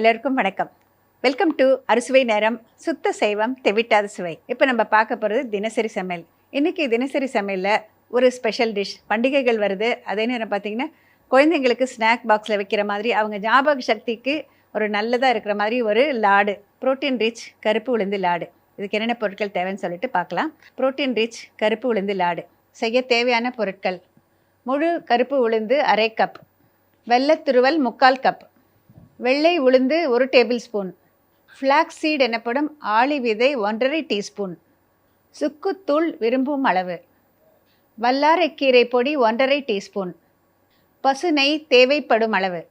எல்லாருக்கும் வணக்கம். Welcome to அறுசுவை நேரம் சுத்த சைவம் தெவிட்டாத சுவை. இப்போ நம்ம பார்க்க போகிறது தினசரி சமையல். இன்றைக்கி தினசரி சமையலில் ஒரு ஸ்பெஷல் டிஷ் பண்டிகைகள் வருது. அதே நேரம் பார்த்தீங்கன்னா குழந்தைங்களுக்கு ஸ்நாக் பாக்ஸில் வைக்கிற மாதிரி அவங்க ஞாபக சக்திக்கு ஒரு நல்லதாக இருக்கிற மாதிரி ஒரு லாடு. ப்ரோட்டீன் ரிச் கருப்பு உளுந்து லாடு. இதுக்கு என்னென்ன பொருட்கள் தேவைன்னு சொல்லிட்டு பார்க்கலாம். புரோட்டீன் ரிச் கருப்பு உளுந்து லாடு. செய்ய தேவையான பொருட்கள். முழு கருப்பு உளுந்து அரை கப் வெள்ளத்துருவல் முக்கால் கப் வெள்ளை உளுந்து ஒரு டேபிள் ஸ்பூன் ஃப்ளாக்ஸ் சீட் எனப்படும் ஆளி விதை ஒன்றரை டீஸ்பூன். சுக்குத்தூள் விரும்பும் அளவு. வல்லாரைக்கீரை பொடி ஒன்றரை டீஸ்பூன். பசு நெய் தேவைப்படும் அளவு.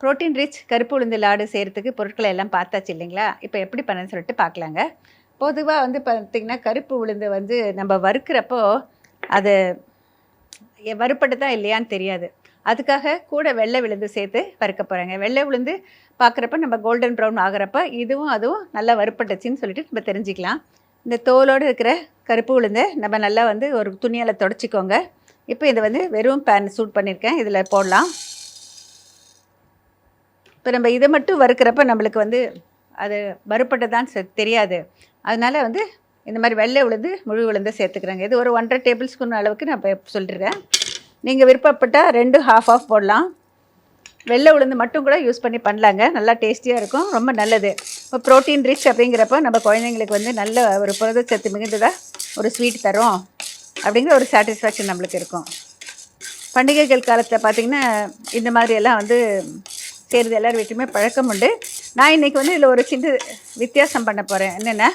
புரோட்டீன் ரிச் கருப்பு உளுந்து லாடு செய்கிறதுக்கு பொருட்களை எல்லாம் பார்த்தாச்சு இல்லைங்களா? இப்போ எப்படி பண்ணுன்னு சொல்லிட்டு பார்க்கலாங்க. பொதுவாக வந்து பார்த்திங்கன்னா கருப்பு உளுந்து வந்து நம்ம வறுக்கிறப்போ அது எ- தான் இல்லையான்னு தெரியாது. அதுக்காக கூட வெள்ளை விழுந்து சேர்த்து வறுக்க போகிறாங்க வெள்ளை விழுந்து பார்க்குறப்ப நம்ம கோல்டன் ப்ரௌன் ஆகிறப்ப இதுவும் அதுவும் நல்லா வறுப்பட்டுச்சின்னு சொல்லிட்டு நம்ம தெரிஞ்சுக்கலாம். இந்த தோலோடு இருக்கிற கருப்பு உளுந்தை நம்ம நல்லா வந்து ஒரு துணியால் தொடச்சிக்கோங்க. இப்போ இதை வந்து வெறும் பேன் சூட் பண்ணியிருக்கேன். இதில் போடலாம். இப்போ நம்ம இதை மட்டும் வறுக்கிறப்ப நம்மளுக்கு வந்து அது வறுப்பட்டதான் தெரியாது. அதனால் வந்து இந்த மாதிரி வெள்ளை உளுந்து முழு உளுந்து சேர்த்துக்கிறேங்க. இது ஒரு ஒன்றரை டேபிள் ஸ்பூன் அளவுக்கு நான் இப்போ சொல்லிட்டுருக்கேன் நீங்கள் விருப்பப்பட்டால் ரெண்டு ஹாஃப் ஆஃப் போடலாம். வெள்ளை உளுந்து மட்டும் கூட யூஸ் பண்ணி பண்ணலாங்க. நல்லா டேஸ்டியாக இருக்கும். ரொம்ப நல்லது. இப்போ ப்ரோட்டீன் ரிச் அப்படிங்கிறப்ப நம்ம குழந்தைங்களுக்கு வந்து நல்ல ஒரு புரதச்சத்து மிகுந்ததாக ஒரு ஸ்வீட் தரும். அப்படிங்கிற ஒரு சாட்டிஸ்ஃபேக்ஷன் நம்மளுக்கு இருக்கும். பண்டிகைகள் காலத்தில் பார்த்திங்கன்னா இந்த மாதிரியெல்லாம் வந்து செய்கிறது எல்லார் வீட்டுமே பழக்கம் உண்டு. நான் இன்றைக்கி வந்து இதில் ஒரு சின்ன வித்தியாசம் பண்ண போகிறேன் என்னென்னா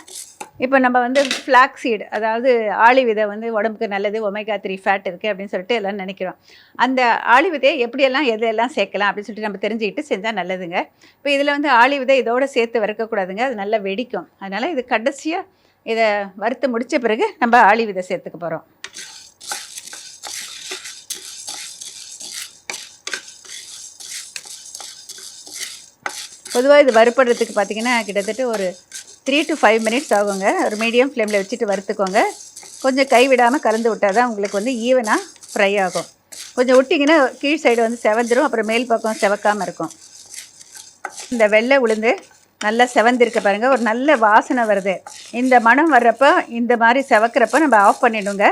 இப்போ நம்ம வந்து ஃப்ளாக் சீடு அதாவது ஆளி விதை வந்து உடம்புக்கு நல்லது ஒமேகா த்ரீ ஃபேட் இருக்குது அப்படின்னு சொல்லிட்டு எல்லாம் நினைக்கிறோம். அந்த ஆளி விதையை எப்படியெல்லாம் எதையெல்லாம் சேர்க்கலாம் அப்படின்னு சொல்லிட்டு நம்ம தெரிஞ்சுக்கிட்டு செஞ்சால் நல்லதுங்க. இப்போ இதில் வந்து ஆளி விதை இதோடு சேர்த்து வறுக்கக்கூடாதுங்க அது நல்லா வெடிக்கும். அதனால் இது கடைசியாக இதை வறுத்து முடித்த பிறகு நம்ம ஆளி விதை சேர்த்துக்க போகிறோம் பொதுவாக இது வறுப்படுறதுக்கு பார்த்தீங்கன்னா கிட்டத்தட்ட ஒரு த்ரீ டு ஃபைவ் மினிட்ஸ் ஆகுங்க. ஒரு மீடியம் ஃப்ளேமில் வச்சுட்டு வறுத்துக்கோங்க. கொஞ்சம் கைவிடாமல் கலந்து விட்டால் தான் உங்களுக்கு வந்து ஈவனாக ஃப்ரை ஆகும். கொஞ்சம் விட்டிங்கன்னா கீழ் சைடு வந்து செவந்துடும் அப்புறம் மேல் பக்கம் செவக்காமல் இருக்கும். இந்த வெள்ளை உளுந்து நல்லா செவந்திருக்க பாருங்கள் ஒரு நல்ல வாசனை வருது. இந்த மணம் வர்றப்போ இந்த மாதிரி செவக்கிறப்போ நம்ம ஆஃப் பண்ணிவிடுங்க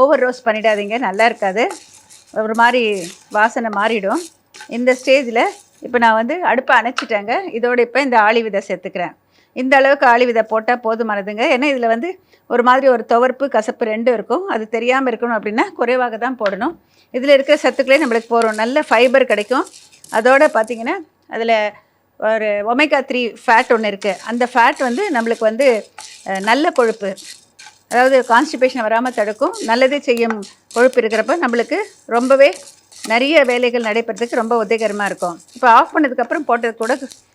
ஓவர் ரோஸ்ட் பண்ணிடாதீங்க. நல்லா இருக்காது. ஒரு மாதிரி வாசனை மாறிடும். இந்த ஸ்டேஜில் இப்போ நான் வந்து அடுப்பை அணைச்சிட்டேங்க. இதோடு இப்போ இந்த ஆளி விதை சேர்த்துக்கிறேன். இந்த அளவுக்கு ஆளி விதை போட்டால் போதுமானதுங்க. ஏன்னா இதில் வந்து ஒரு மாதிரி ஒரு துவர்ப்பு கசப்பு ரெண்டும் இருக்கும். அது தெரியாமல் இருக்கணும் அப்படின்னா குறைவாக தான் போடணும். இதில் இருக்கிற சத்துக்களே நம்மளுக்கு போகிறோம் நல்ல ஃபைபர் கிடைக்கும். அதோட பார்த்திங்கன்னா அதில் ஒரு ஒமேகா த்ரீ ஃபேட் ஒன்று இருக்குது அந்த ஃபேட் வந்து நம்மளுக்கு வந்து நல்ல கொழுப்பு. அதாவது கான்ஸ்டிபேஷன் வராமல் தடுக்கும். நல்லதே செய்யும் கொழுப்பு இருக்கிறப்ப நம்மளுக்கு ரொம்பவே நிறைய வேலைகள் நடைபெறதுக்கு ரொம்ப உதவிகரமாக இருக்கும். இப்போ ஆஃப் பண்ணதுக்கப்புறம் போட்டது கூட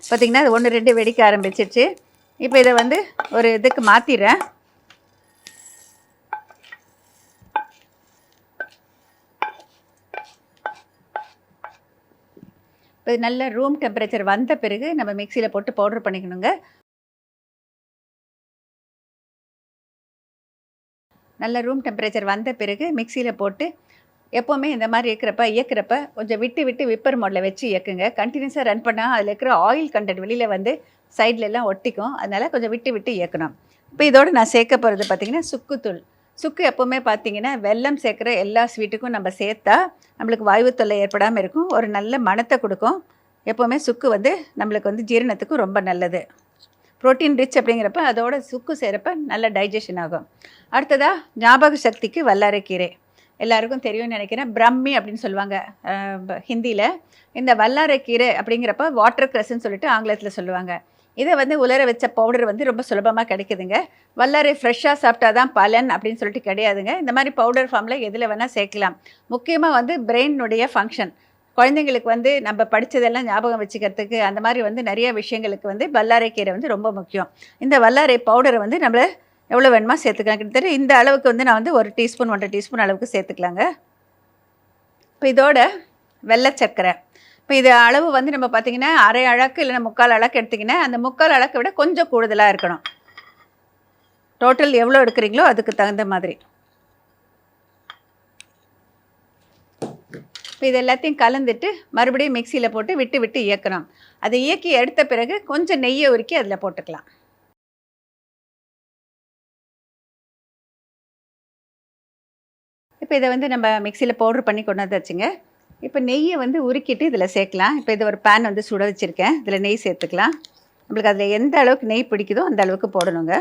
பார்த்திங்கன்னா அது ஒன்று ரெண்டு வெடிக்க ஆரம்பிச்சிருச்சு. இப்போ இதை வந்து ஒரு இதுக்கு மாற்றிடுறேன் இப்போ இது நல்ல ரூம் டெம்பரேச்சர் வந்த பிறகு நம்ம மிக்சியில் போட்டு பவுடர் பண்ணிக்கணுங்க. நல்ல ரூம் டெம்பரேச்சர் வந்த பிறகு மிக்சியில் போட்டு எப்போவுமே இந்த மாதிரி இருக்கிறப்ப இயக்கிறப்ப கொஞ்சம் விட்டு விட்டு விப்பர் மோடில் வச்சு இயக்குங்க. கண்டினியூஸாக ரன் பண்ணால் அதில் இருக்கிற ஆயில் கண்டென்ட் வெளியில் வந்து சைடில் எல்லாம் ஒட்டிக்கும். அதனால் கொஞ்சம் விட்டு விட்டு இயக்கணும். இப்போ இதோடு நான் சேர்க்க போகிறது பார்த்திங்கன்னா சுக்குத்தூள் சுக்கு எப்போவுமே பார்த்தீங்கன்னா வெல்லம் சேர்க்குற எல்லா ஸ்வீட்டுக்கும் நம்ம சேர்த்தா நம்மளுக்கு வாய்வு தொல்லை ஏற்படாமல் இருக்கும். ஒரு நல்ல மனத்தை கொடுக்கும். எப்போவுமே சுக்கு வந்து நம்மளுக்கு வந்து ஜீரணத்துக்கும் ரொம்ப நல்லது. புரோட்டீன் ரிச் அப்படிங்கிறப்ப அதோட சுக்கு சேரப்ப நல்ல டைஜஷன் ஆகும். அடுத்ததாக ஞாபக சக்திக்கு வல்லாரைக்கீரை. எல்லாருக்கும் தெரியும்னு நினைக்கிறேன். பிரம்மி அப்படின்னு சொல்லுவாங்க ஹிந்தியில். இந்த வல்லாரக்கீரை அப்படிங்கிறப்ப வாட்டர் கிரஸ்ன்னு சொல்லிட்டு ஆங்கிலத்தில் சொல்லுவாங்க. இதை வந்து உலர வச்ச பவுடர் வந்து ரொம்ப சுலபமாக கிடைக்குதுங்க. வல்லாரை ஃப்ரெஷ்ஷாக சாப்பிட்டா தான் பலன் அப்படின்னு சொல்லிட்டு கிடையாதுங்க. இந்த மாதிரி பவுடர் ஃபார்மில் எதில் வேணால் சேர்க்கலாம். முக்கியமாக வந்து பிரெயினுடைய ஃபங்க்ஷன் குழந்தைங்களுக்கு வந்து நம்ம படித்ததெல்லாம் ஞாபகம் வச்சுக்கிறதுக்கு அந்த மாதிரி வந்து நிறைய விஷயங்களுக்கு வந்து வல்லாரை கீரை வந்து ரொம்ப முக்கியம். இந்த வல்லாரை பவுடரை வந்து நம்மளை எவ்வளோ வேணுமா சேர்த்துக்கலாம். கிட்டத்தட்ட இந்த அளவுக்கு வந்து நான் வந்து ஒரு டீஸ்பூன் ஒன்றரை டீஸ்பூன் அளவுக்கு சேர்த்துக்கலாங்க. இப்போ இதோட வெள்ளை சர்க்கரை. இப்போ இது அளவு வந்து நம்ம பார்த்திங்கன்னா அரை அழகு இல்லைன்னா முக்கால் அழகு எடுத்திங்கன்னா அந்த முக்கால் அழகை விட கொஞ்சம் கூடுதலாக இருக்கணும். டோட்டல் எவ்வளோ எடுக்கிறீங்களோ அதுக்கு தகுந்த மாதிரி. இப்போ இது எல்லாத்தையும் கலந்துட்டு மறுபடியும் மிக்சியில் போட்டு விட்டு விட்டு இயக்கணும். அதை இயக்கி எடுத்த பிறகு கொஞ்சம் நெய்யை உருக்கி அதில் போட்டுக்கலாம். இப்போ இதை வந்து நம்ம மிக்சியில் பவுட்ரு பண்ணி கொண்டாந்து வச்சுங்க இப்போ நெய்யை வந்து உருக்கிட்டு இதில் சேர்க்கலாம். இப்போ இது ஒரு பேன் வந்து சுட வச்சுருக்கேன். இதில் நெய் சேர்த்துக்கலாம். நம்மளுக்கு அதில் எந்த அளவுக்கு நெய் பிடிக்குதோ அந்த அளவுக்கு போடணுங்க.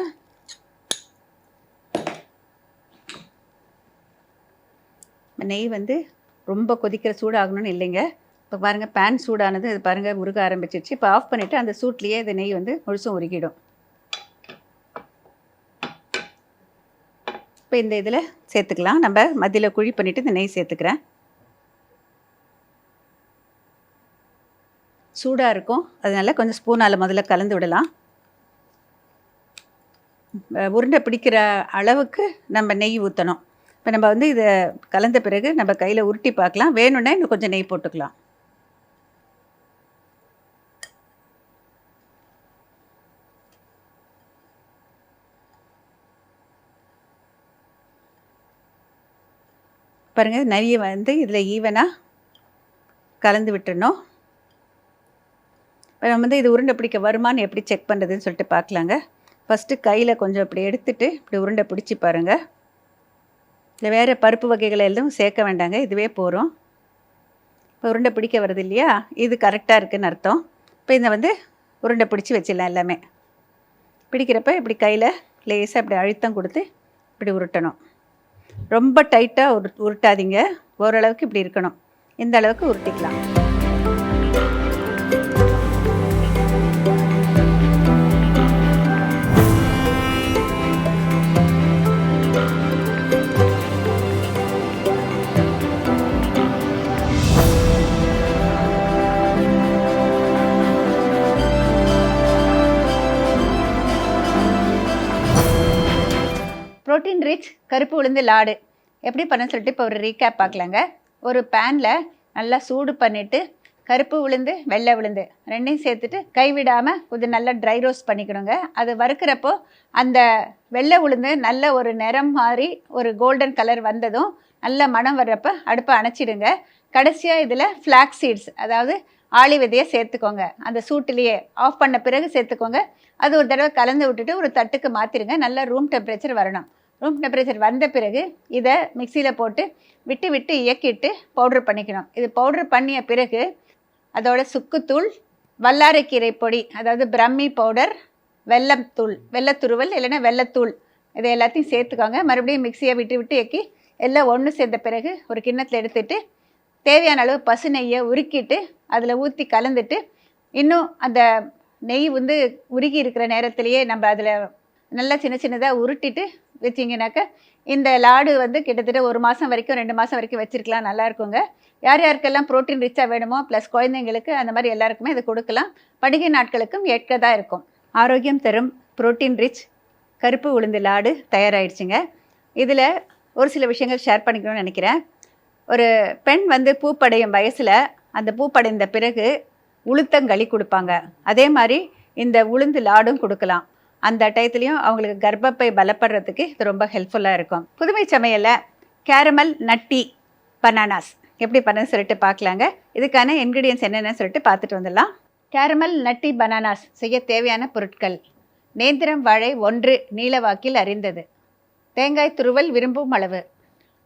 நெய் வந்து ரொம்ப கொதிக்கிற சூடாகணும்னு இல்லைங்க. இப்போ பாருங்கள் பேன் சூடானது இது பாருங்கள் உருக ஆரம்பிச்சிருச்சு. இப்போ ஆஃப் பண்ணிவிட்டு அந்த சூட்லேயே இந்த நெய் வந்து முழுசும் உருகிடும். இப்போ இந்த இதில் சேர்த்துக்கலாம். நம்ம மதியில் குழி பண்ணிவிட்டு இந்த நெய் சேர்த்துக்கிறேன். சூடாக இருக்கும். அதனால் கொஞ்சம் ஸ்பூனால் முதல்ல கலந்து விடலாம். உருண்டை பிடிக்கிற அளவுக்கு நம்ம நெய் ஊற்றணும் இப்போ நம்ம வந்து இதை கலந்த பிறகு நம்ம கையில் உருட்டி பார்க்கலாம். வேணும்னா இன்னும் கொஞ்சம் நெய் போட்டுக்கலாம். பாருங்கள் நிறைய வந்து இதில் ஈவனாக கலந்து விட்டுறணும். இப்போ நம்ம வந்து இது உருண்டை பிடிக்க வருமான்னு எப்படி செக் பண்ணுறதுன்னு சொல்லிட்டு பார்க்கலாங்க. ஃபஸ்ட்டு கையில் கொஞ்சம் இப்படி எடுத்துட்டு இப்படி உருண்டை பிடிச்சி பாருங்கள் இல்லை வேறு பருப்பு வகைகளை எதுவும் சேர்க்க வேண்டாங்க இதுவே போகிறோம் இப்போ உருண்டை பிடிக்க வருது இல்லையா? இது கரெக்டாக இருக்குன்னு அர்த்தம். இப்போ இதை வந்து உருண்டை பிடிச்சி வச்சிடலாம் எல்லாமே. பிடிக்கிறப்ப இப்படி கையில் லேசாக இப்படி அழுத்தம் கொடுத்து இப்படி உருட்டணும். ரொம்ப டைட்டாக உரு உருட்டாதீங்க. ஓரளவுக்கு இப்படி இருக்கணும். இந்த அளவுக்கு உருட்டிக்கலாம். கருப்பு உளுந்து லாடு. எப்படி பண்ண சொல்லிட்டு இப்போ ஒரு ரீகேப் பார்க்கலாங்க. ஒரு பேனில் நல்லா சூடு பண்ணிவிட்டு கருப்பு உளுந்து வெள்ளை உளுந்து ரெண்டையும் சேர்த்துட்டு கைவிடாமல் கொஞ்சம் நல்லா ட்ரை ரோஸ்ட் பண்ணிக்கணுங்க. அது வறுக்கிறப்போ அந்த வெள்ளை உளுந்து நல்ல ஒரு நிறம் மாதிரி ஒரு கோல்டன் கலர் வந்ததும் நல்ல மணம் வர்றப்ப அடுப்பை அணைச்சிடுங்க. கடைசியாக இதில் ஃப்ளாக் சீட்ஸ் அதாவது ஆளி விதையை சேர்த்துக்கோங்க. அந்த சூட்டிலேயே ஆஃப் பண்ண பிறகு சேர்த்துக்கோங்க. அது ஒரு தடவை கலந்து விட்டுட்டு ஒரு தட்டுக்கு மாற்றிடுங்க நல்ல ரூம் டெம்பரேச்சர் வரணும். ரூம் டெம்பரேச்சர் வந்த பிறகு இதை மிக்சியில் போட்டு விட்டு விட்டு இயக்கிட்டு பவுட்ரு பண்ணிக்கணும். இது பவுட்ரு பண்ணிய பிறகு அதோட சுக்குத்தூள் வல்லாரைக்கீரை பொடி அதாவது பிரம்மி பவுடர் வெல்லம் தூள் வெள்ளத்துருவல் இல்லைன்னா வெள்ளத்தூள் இதை எல்லாத்தையும் சேர்த்துக்கோங்க. மறுபடியும் மிக்சியை விட்டு விட்டு இயக்கி எல்லாம் ஒன்று சேர்ந்த பிறகு ஒரு கிண்ணத்தில் எடுத்துட்டு தேவையான அளவு பசு நெய்யை உருக்கிட்டு அதில் ஊற்றி கலந்துட்டு இன்னும் அந்த நெய் வந்து உருகி இருக்கிற நேரத்திலேயே நம்ம அதில் நல்லா சின்ன சின்னதாக உருட்டிட்டு வச்சிங்கனாக்க இந்த லாடு வந்து கிட்டத்தட்ட ஒரு மாதம் வரைக்கும் ரெண்டு மாதம் வரைக்கும் வச்சிருக்கலாம். நல்லா இருக்குங்க. யார் யாருக்கெல்லாம் ப்ரோட்டீன் ரிச்சாக வேணுமோ ப்ளஸ் குழந்தைங்களுக்கு அந்த மாதிரி எல்லாருக்குமே இது கொடுக்கலாம். பண்டிகை நாட்களுக்கும் ஏற்கதாக இருக்கும். ஆரோக்கியம் தரும் ப்ரோட்டீன் ரிச் கருப்பு உளுந்து லாடு தயாராகிடுச்சுங்க இதில் ஒரு சில விஷயங்கள் ஷேர் பண்ணிக்கணும்னு நினைக்கிறேன். ஒரு பெண் வந்து பூப்படையும் வயசில் அந்த பூப்படைந்த பிறகு உளுத்தங்களி கொடுப்பாங்க. அதே மாதிரி இந்த உளுந்து லாடும் கொடுக்கலாம். அந்த டயத்துலையும் அவங்களுக்கு கர்ப்பப்பை பலப்படுறதுக்கு இது ரொம்ப ஹெல்ப்ஃபுல்லாக இருக்கும். புதுமை சமையலில் கேரமல் நட்டி பனானாஸ் எப்படி பண்ணு சொல்லிட்டு பார்க்கலாங்க. இதுக்கான இன்க்ரீடியன்ஸ் என்னென்னு சொல்லிட்டு பார்த்துட்டு வந்துடலாம். கேரமல் நட்டி பனானாஸ் செய்ய தேவையான பொருட்கள். நேந்திரம் வாழை ஒன்று நீலவாக்கில் அறிந்தது தேங்காய் துருவல் விரும்பும் அளவு.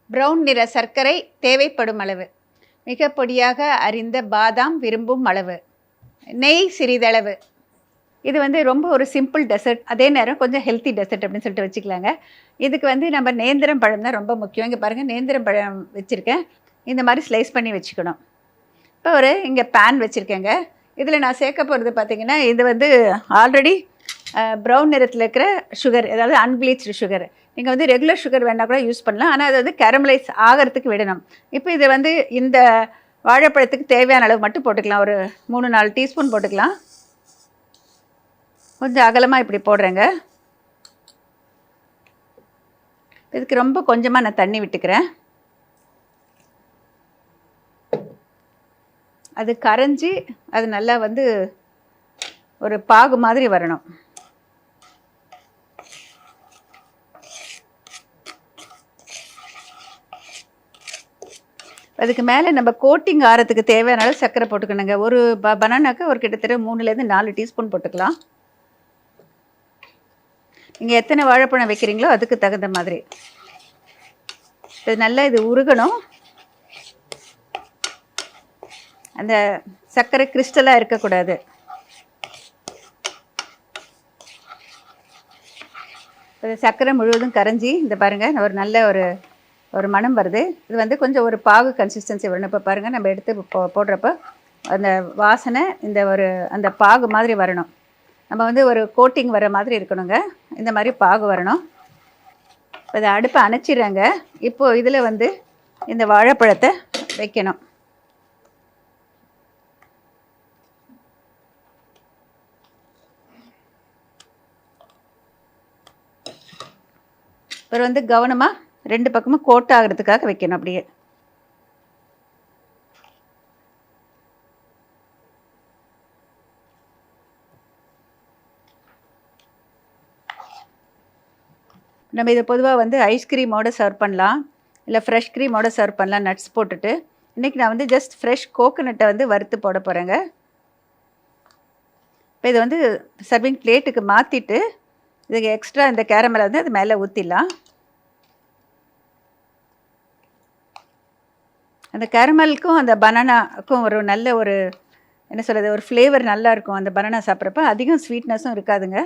ப்ரௌன் நிற சர்க்கரை தேவைப்படும் அளவு. மிக பொடியாக அறிந்த பாதாம் விரும்பும் அளவு. நெய் சிறிதளவு. இது வந்து ரொம்ப ஒரு சிம்பிள் டெசர்ட் அதே நேரம் கொஞ்சம் ஹெல்த்தி டெசர்ட் அப்படின்னு சொல்லிட்டு வச்சுக்கலாங்க. இதுக்கு வந்து நம்ம நேந்திரம் பழம் தான் ரொம்ப முக்கியம். இங்கே பாருங்கள் நேந்திரம் பழம் வச்சுருக்கேன். இந்த மாதிரி ஸ்லைஸ் பண்ணி வச்சுக்கணும். இப்போ ஒரு இங்கே பேன் வச்சுருக்கேங்க. இதில் நான் சேர்க்க போகிறது பார்த்தீங்கன்னா இது வந்து ஆல்ரெடி ப்ரௌன் நிறத்தில் இருக்கிற சுகர் அதாவது அன்பிளீச்டு சுகர் நீங்கள் வந்து ரெகுலர் சுகர் வேணால் கூட யூஸ் பண்ணலாம். ஆனால் அது வந்து கேரமலைஸ் ஆகிறதுக்கு விடணும். இப்போ இது வந்து இந்த வாழைப்பழத்துக்கு தேவையான அளவு மட்டும் போட்டுக்கலாம். ஒரு மூணு நாலு டீஸ்பூன் போட்டுக்கலாம். கொஞ்சம் அகலமாக இப்படி போடுறேங்க. இதுக்கு ரொம்ப கொஞ்சமாக நான் தண்ணி விட்டுக்கிறேன். அது கரைஞ்சி அது நல்லா வந்து ஒரு பாகு மாதிரி வரணும். அதுக்கு மேலே நம்ம கோட்டிங் ஆறத்துக்கு தேவையான சர்க்கரை போட்டுக்கணுங்க. ஒரு ப பனானாக்கு ஒரு கிட்டத்தட்ட மூணுலேருந்து நாலு டீஸ்பூன் போட்டுக்கலாம். நீங்கள் எத்தனை வாழைப்பழம் வைக்கிறீங்களோ அதுக்கு தகுந்த மாதிரி. இது நல்லா இது உருகணும். அந்த சர்க்கரை கிறிஸ்டலாக இருக்கக்கூடாது. இது சர்க்கரை முழுவதும் கரைஞ்சி இந்த பாருங்கள் ஒரு நல்ல ஒரு ஒரு மணம் வருது. இது வந்து கொஞ்சம் ஒரு பாகு கன்சிஸ்டன்சி வரணும் இப்போ பாருங்கள் நம்ம எடுத்து போ போடுறப்ப அந்த வாசனை இந்த ஒரு அந்த பாகு மாதிரி வரணும். நம்ம வந்து ஒரு கோட்டிங் வர மாதிரி இருக்கணுங்க. இந்த மாதிரி பாகு வரணும். இப்போ இதை அடுப்பை அணைச்சிடுறாங்க. இப்போது இதில் வந்து இந்த வாழைப்பழத்தை வைக்கணும். அப்புறம் வந்து கவனமாக ரெண்டு பக்கமும் கோட் ஆகிறதுக்காக வைக்கணும் அப்படியே. நம்ம இதை பொதுவாக வந்து ஐஸ்கிரீமோடு சர்வ் பண்ணலாம். இல்லை ஃப்ரெஷ் க்ரீமோட சர்வ் பண்ணலாம் நட்ஸ் போட்டுட்டு. இன்றைக்கி நான் வந்து ஜஸ்ட் ஃப்ரெஷ் கோகோனட்டை வந்து வறுத்து போட போகிறேங்க இப்போ இதை வந்து சர்விங் பிளேட்டுக்கு மாற்றிட்டு இதுக்கு எக்ஸ்ட்ரா இந்த கேரமலை வந்து அது மேலே ஊற்றிடலாம் அந்த கேரமலுக்கும் அந்த பனானாக்கும் ஒரு நல்ல ஒரு என்ன சொல்கிறது ஒரு ஃப்ளேவர் நல்லாயிருக்கும் அந்த பனானா சாப்பிட்றப்ப அதிகம் ஸ்வீட்னஸும் இருக்காதுங்க.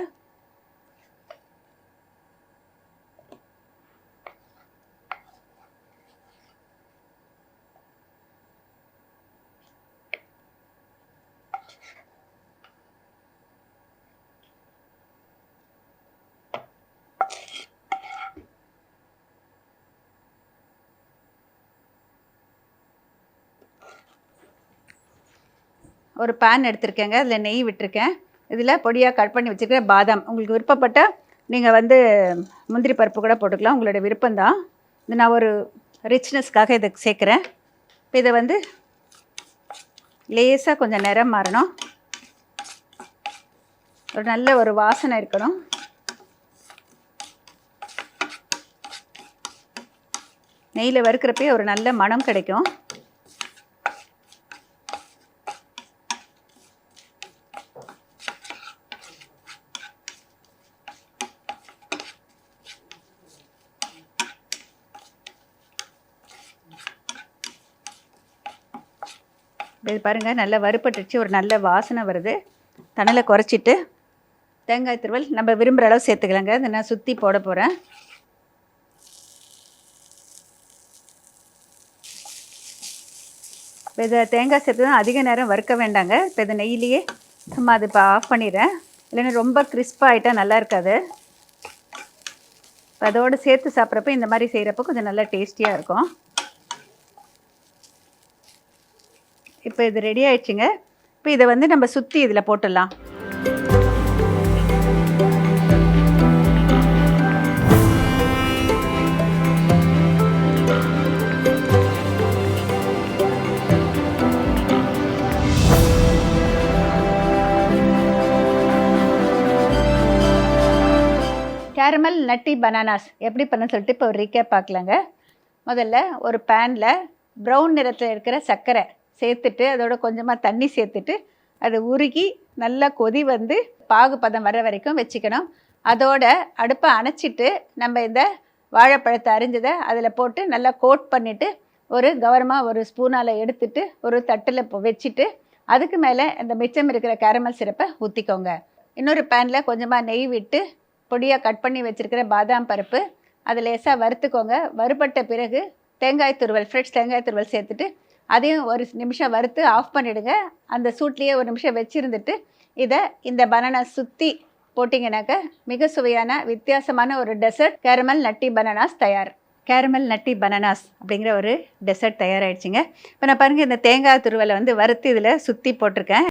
ஒரு பேன் எடுத்திருக்கேங்க. அதில் நெய் விட்டுருக்கேன். இதில் பொடியாக கட் பண்ணி வச்சுருக்கேன் பாதாம். உங்களுக்கு விருப்பப்பட்டால் நீங்கள் வந்து முந்திரி பருப்பு கூட போட்டுக்கலாம். உங்களோட விருப்பம்தான். இது நான் ஒரு ரிச்னஸ்க்காக இதை சேர்க்குறேன். இப்போ இதை வந்து லேசாக கொஞ்சம் நிறம் மாறணும். ஒரு நல்ல ஒரு வாசனை இருக்கணும். நெய்யில் வறுக்கிறப்பே ஒரு நல்ல மனம் கிடைக்கும். இது பாருங்கள் நல்லா வறுப்பட்டுச்சு ஒரு நல்ல வாசனை வருது. தணலை குறைச்சிட்டு தேங்காய் திருவல் நம்ம விரும்புகிற அளவு சேர்த்துக்கலாங்க. இதை நான் சுற்றி போட போகிறேன் இப்போ இதை தேங்காய் சேர்த்து தான் அதிக நேரம் வறுக்க வேண்டாங்க. இப்போ இதை நெய்யிலேயே சும்மா அது இப்போ ஆஃப் பண்ணிடுறேன். இல்லைன்னா ரொம்ப கிறிஸ்பாக ஆகிட்டால் நல்லா இருக்காது. இப்போ அதோடு சேர்த்து சாப்பிட்றப்ப இந்த மாதிரி செய்கிறப்ப கொஞ்சம் நல்லா டேஸ்டியாக இருக்கும். இப்போ இது ரெடி ஆயிடுச்சுங்க. இப்போ இதை வந்து நம்ம சுற்றி இதில் போட்டுடலாம். கேரமல் நட்டி பனானாஸ் எப்படி பண்ண சொல்லிட்டு இப்போ ஒரு ரீக்கே பார்க்கலாங்க. முதல்ல ஒரு பேனில் ப்ரௌன் நிறத்தில் இருக்கிற சர்க்கரை சேர்த்துட்டு அதோட கொஞ்சமாக தண்ணி சேர்த்துட்டு அது உருகி நல்லா கொதி வந்து பாகுபதம் வர வரைக்கும் வச்சுக்கணும். அதோட அடுப்பை அணைச்சிட்டு நம்ம இந்த வாழைப்பழத்தை அரிஞ்சதை அதில் போட்டு நல்லா கோட் பண்ணிவிட்டு ஒரு கவனமாக ஒரு ஸ்பூனால் எடுத்துட்டு ஒரு தட்டில் வச்சுட்டு அதுக்கு மேலே இந்த மிச்சம் இருக்கிற கேரமல் சிறப்பை ஊற்றிக்கோங்க இன்னொரு பேனில் கொஞ்சமாக நெய் விட்டு பொடியாக கட் பண்ணி வச்சுருக்கிற பாதாம் பருப்பு அதை லேசாக வறுத்துக்கோங்க. வறுபட்ட பிறகு தேங்காய் துருவல் ஃப்ரெஷ் தேங்காய் துருவல் சேர்த்துட்டு அதையும் ஒரு நிமிஷம் வறுத்து ஆஃப் பண்ணிவிடுங்க அந்த சூட்லேயே ஒரு நிமிஷம் வச்சுருந்துட்டு இதை இந்த பனானா சுற்றி போட்டிங்கனாக்க மிக சுவையான வித்தியாசமான ஒரு டெசர்ட் கேரமல் நட்டி பனானாஸ் தயார். கேரமல் நட்டி பனானாஸ் அப்படிங்கிற ஒரு டெசர்ட் தயாராகிடுச்சிங்க இப்போ நான் பாருங்கள் இந்த தேங்காய் துருவலை வந்து வறுத்து இதில் சுற்றி போட்டிருக்கேன்.